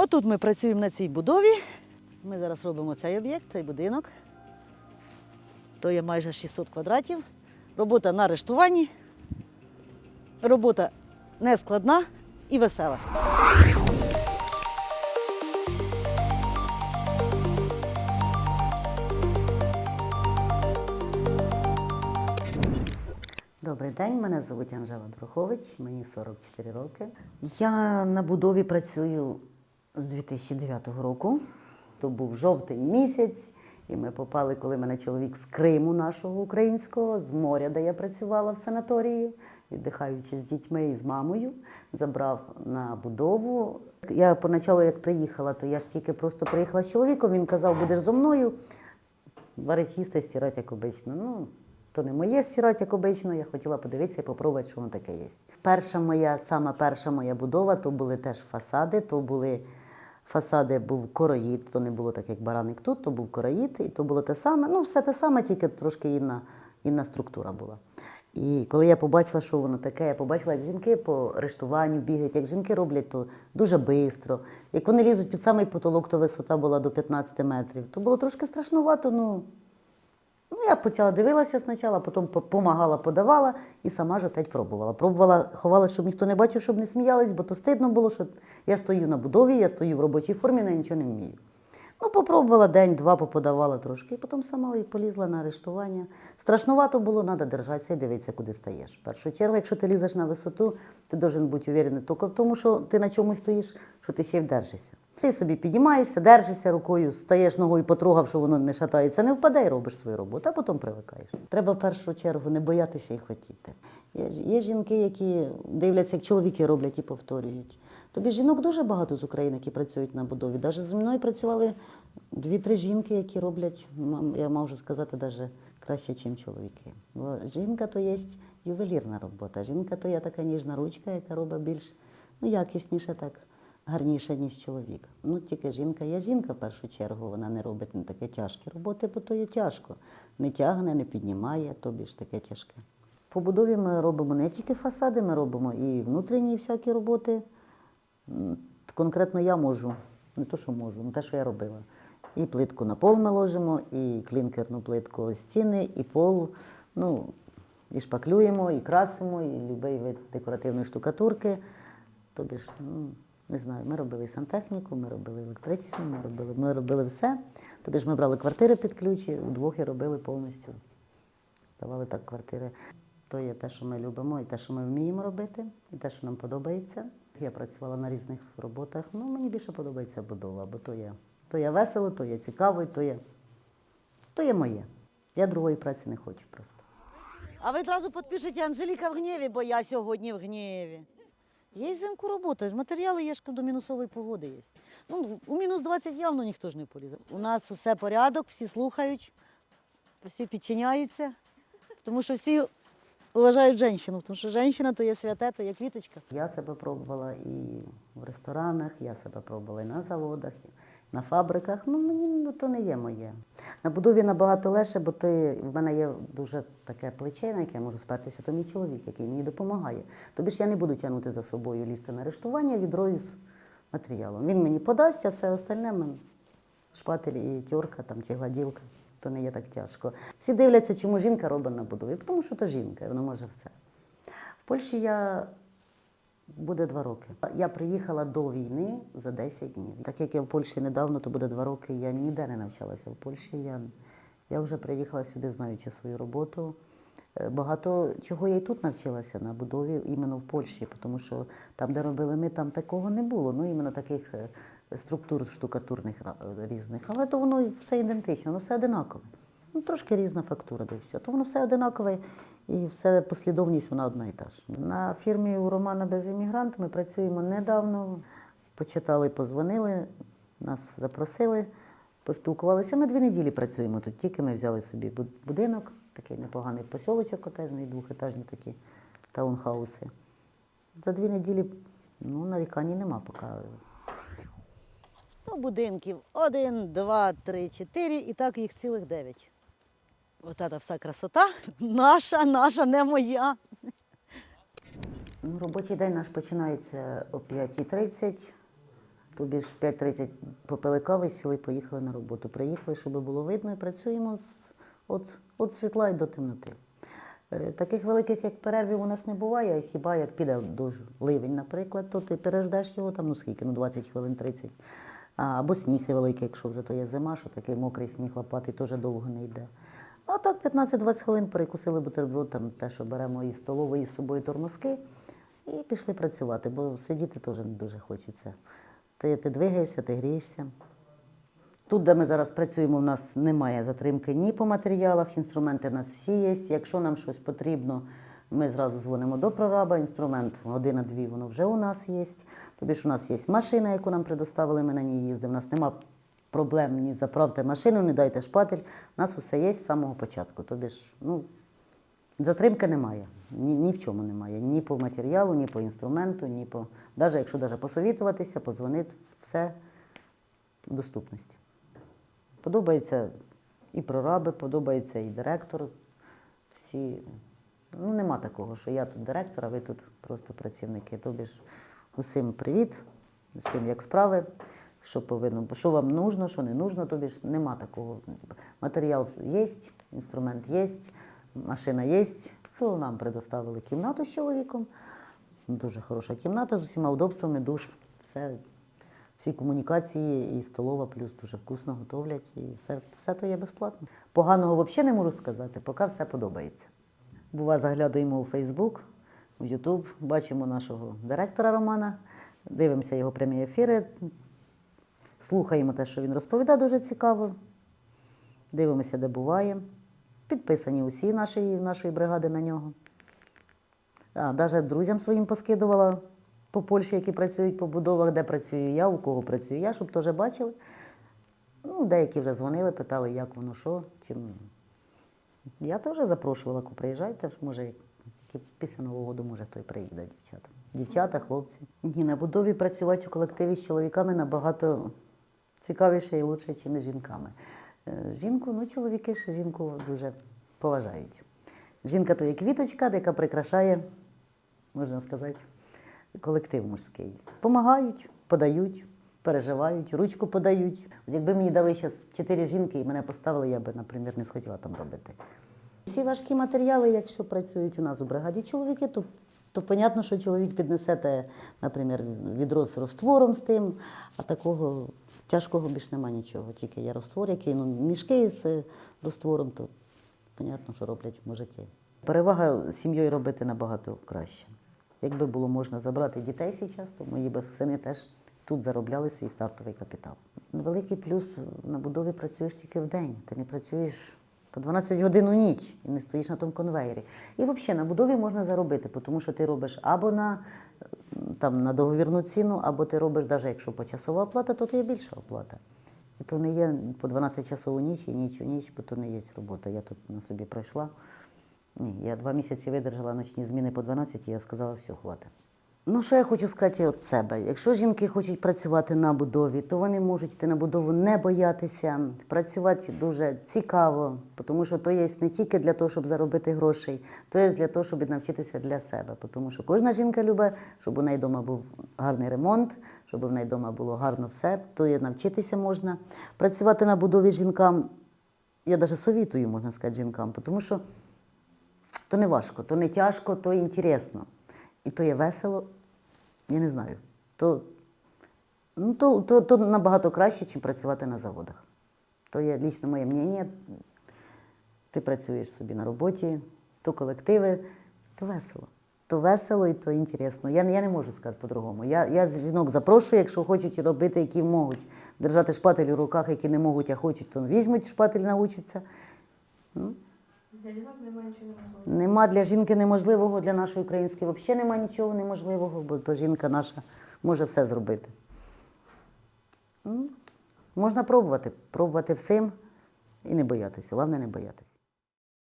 Отут ми працюємо на цій будові. Ми зараз робимо цей об'єкт, цей будинок. То є майже 600 квадратів. Робота на арештуванні. Робота нескладна і весела. Добрий день, мене звуть Анжела Друхович, мені 44 роки. Я на будові працюю з 2009 року. То був жовтень місяць, і ми попали, коли мене чоловік з Криму нашого українського, з моря, де я працювала в санаторії, віддихаючи з дітьми і з мамою, забрав на будову. Я поначалу, як приїхала, то я ж тільки просто приїхала з чоловіком. Він казав, будеш зо мною варить їсти, стирати, як обично. Ну, то не моє стирати, як обично. Я хотіла подивитися і попробувати, що воно таке є. Перша моя, сама перша моя будова, то були теж фасади, то були фасади, був короїд, то не було так, як бараник тут, то був короїд, і то було те саме. Ну, все те саме, тільки трошки інна, інна структура була. І коли я побачила, що воно таке, я побачила, як жінки по арештуванню бігають, як жінки роблять, то дуже швидко. Як вони лізуть під самий потолок, то висота була до 15 метрів. То було трошки страшнувато, ну. Я почала дивилася спочатку, потім допомагала, подавала і сама ж опять пробувала. Пробувала, ховала, щоб ніхто не бачив, щоб не сміялись, бо то стидно було, що я стою на будові, я стою в робочій формі, але нічого не вмію. Ну, попробувала день-два, поподавала трошки, і потім сама і полізла на арештування. Страшнувато було, треба держатися і дивитися, куди стаєш. В першу чергу, якщо ти лізеш на висоту, ти должен бути уверений тільки в тому, що ти на чомусь стоїш, що ти ще й вдержишся. Ти собі підіймаєшся, держишся рукою, стаєш ногою, потрогав, що воно не шатається, не впаде робиш свою роботу, а потім привикаєш. Треба в першу чергу не боятися і хотіти. Є, є жінки, які дивляться, як чоловіки роблять і повторюють. Тобі жінок дуже багато з України, які працюють на будові. Навіть зі мною працювали дві-три жінки, які роблять, я можу сказати, навіть краще, ніж чоловіки. Бо жінка то є ювелірна робота. Жінка то є така ніжна ручка, яка робить більш ну, якісніше так гарніше, ніж чоловік. Ну, тільки жінка є жінка в першу чергу, вона не робить не таке тяжкі роботи, бо то є тяжко. Не тягне, не піднімає, то більш таке тяжке. По будові ми робимо не тільки фасади, ми робимо і внутрішні всякі роботи. Конкретно я можу, не то, що можу, ну те, що я робила. І плитку на пол ми ложимо, і клінкерну плитку стіни, і пол. Ну, і шпаклюємо, і красимо, і будь-який вид декоративної штукатурки. Тобі ж, ну, не знаю, ми робили сантехніку, ми робили електричну, ми робили, ми робили все. Тобі ж ми брали квартири під ключі, удвох і робили повністю. Ставали так квартири. То є те, що ми любимо, і те, що ми вміємо робити, і те, що нам подобається. Я працювала на різних роботах. Ну, мені більше подобається будова, бо то є, то є весело, то є цікаво, то є, то є моє. Я другої праці не хочу просто. А ви одразу підпишете Анжеліка в гніві, бо я сьогодні в гніві. Є взимку робота, матеріали є ж до мінусової погоди є. Ну, у мінус 20 явно ніхто ж не полізе. У нас усе порядок, всі слухають, всі підчиняються, тому що всі вважають жінку, тому що жінка то є святе, то є квіточка. Я себе пробувала і в ресторанах, я себе пробувала і на заводах, на фабриках. Ну, мені ну, то не є моє. На будові набагато легше, бо ти, в мене є дуже таке плече, на яке я можу спертися, то мій чоловік, який мені допомагає. Тобі ж я не буду тягнути за собою лізти на арештування, відро із матеріалом. Він мені подасть, а все остальне мен- шпатель і тьорка там, чи гладілка. То не є так тяжко. Всі дивляться, чому жінка робить на будові, тому що то жінка, вона може все. В Польщі я буде два роки. Я приїхала до війни за 10 днів. Так як я в Польщі недавно, то буде два роки. Я ніде не навчалася в Польщі. Я, я вже приїхала сюди, знаючи свою роботу. Е, Багато чого я і тут навчилася на будові, іменно в Польщі, тому що там, де робили ми, там такого не було. Ну, іменно таких е, структур штукатурних різних. Але то воно все ідентичне, воно все одинакове. Ну, трошки різна фактура, де все. То воно все одинакове і все послідовність вона одна і та ж. На фірмі у Романа Безіммігрант ми працюємо недавно. Почитали, позвонили, нас запросили, поспілкувалися. Ми дві неділі працюємо тут. Тільки ми взяли собі будинок, такий непоганий посілочок котежний, двохетажні такі таунхауси. За дві неділі ну, нарікань нема поки. Ну, будинків один, два, три, чотири, і так їх цілих дев'ять. Ота та вся красота наша, наша, не моя. Ну, робочий день наш починається о 5.30. Тобі ж 5.30 попили кави, сіли поїхали на роботу. Приїхали, щоб було видно, і працюємо з от, от світла й до темноти. Е, Таких великих, як перервів, у нас не буває. Хіба як піде дощ, ливень, наприклад, то ти переждеш його там, ну скільки, ну 20 хвилин 30. Або сніг невеликий, якщо вже то є зима, що такий мокрий сніг лопатий теж довго не йде. А так 15-20 хвилин перекусили бутерброд, там те, що беремо із столової з собою тормозки, і пішли працювати, бо сидіти теж не дуже хочеться. Ти, ти двигаєшся, ти грієшся. Тут, де ми зараз працюємо, у нас немає затримки ні по матеріалах, інструменти в нас всі є. Якщо нам щось потрібно, ми зразу дзвонимо до прораба, інструмент година-дві, воно вже у нас є. Тобі ж у нас є машина, яку нам предоставили, ми на ній їздимо. У нас нема проблем ні заправте машину, ні дайте шпатель. У нас усе є з самого початку. Тобі ж, ну, затримки немає. Ні, ні в чому немає. Ні по матеріалу, ні по інструменту, ні по. Навіть якщо навіть посовітуватися, позвонити, все в доступності. Подобається і прораби, подобається і директор. Всі. Ну, нема такого, що я тут директор, а ви тут просто працівники. Тобі ж усім привіт, усім як справи, що повинно, що вам нужно, що не нужно, тобі ж нема такого. Матеріал є, інструмент є, машина є. То нам предоставили кімнату з чоловіком. Дуже хороша кімната з усіма удобствами, душ, все всі комунікації і столова, плюс дуже вкусно готовлять, і все, все то є безплатно. Поганого взагалі не можу сказати, поки все подобається. Бува, заглядуємо у Фейсбук, у Ютуб, бачимо нашого директора Романа, дивимося його прямі ефіри, слухаємо те, що він розповідає, дуже цікаво. Дивимося, де буває. Підписані усі наші, нашої бригади на нього. А, навіть друзям своїм поскидувала по Польщі, які працюють по будовах, де працюю я, у кого працюю я, щоб теж бачили. Ну, деякі вже дзвонили, питали, як воно, що, чим. Я теж запрошувала, ку приїжджайте, може, після Нового року, може, хто й приїде, дівчата. Дівчата, хлопці. Ні, на будові працювати у колективі з чоловіками набагато цікавіше і лучше, ніж жінками. Е, Жінку, ну, чоловіки ж жінку дуже поважають. Жінка то є квіточка, яка прикрашає, можна сказати, колектив мужський. Помагають, подають, переживають, ручку подають. Якби мені дали зараз чотири жінки і мене поставили, я би, наприклад, не схотіла там робити. Всі важкі матеріали, якщо працюють у нас у бригаді чоловіки, то, то понятно, що чоловік піднесе, наприклад, відро з розтвором з тим, а такого тяжкого більш нема нічого. Тільки є розтвор, який ну, мішки з розтвором, то понятно, що роблять мужики. Перевага сім'єю робити набагато краще. Якби було можна забрати дітей зараз, то мої сини теж тут заробляли свій стартовий капітал. Великий плюс на будові працюєш тільки в день. Ти не працюєш по 12 годин у ніч і не стоїш на тому конвейері. І взагалі на будові можна заробити, тому що ти робиш або на, там, на договірну ціну, або ти робиш, навіть якщо почасова оплата, то то є більша оплата. І то не є по 12 часов у ніч і ніч у ніч, бо то не є робота. Я тут на собі пройшла. Ні, я два місяці видержала ночні зміни по 12, і я сказала, все, хватить. Ну, що я хочу сказати від себе? Якщо жінки хочуть працювати на будові, то вони можуть йти на будову не боятися, працювати дуже цікаво, тому що то є не тільки для того, щоб заробити грошей, то є для того, щоб навчитися для себе. Тому що кожна жінка любить, щоб у неї вдома був гарний ремонт, щоб у неї вдома було гарно все, то є навчитися можна. Працювати на будові жінкам, я навіть совітую, можна сказати, жінкам, тому що то не важко, то не тяжко, то інтересно. І то є весело, я не знаю. То, ну, то, то, то набагато краще, ніж працювати на заводах. То є лічно моє мнення. Ти працюєш собі на роботі, то колективи, то весело. То весело і то інтересно. Я, я не можу сказати по-другому. Я, я жінок запрошую, якщо хочуть робити, які можуть. Держати шпатель у руках, які не можуть, а хочуть, то візьмуть шпатель, научаться. Для жінок немає нічого неможливого. Нема для жінки неможливого, для нашої української взагалі нема нічого неможливого, бо то жінка наша може все зробити. Можна пробувати, пробувати всім і не боятися. Головне не боятися.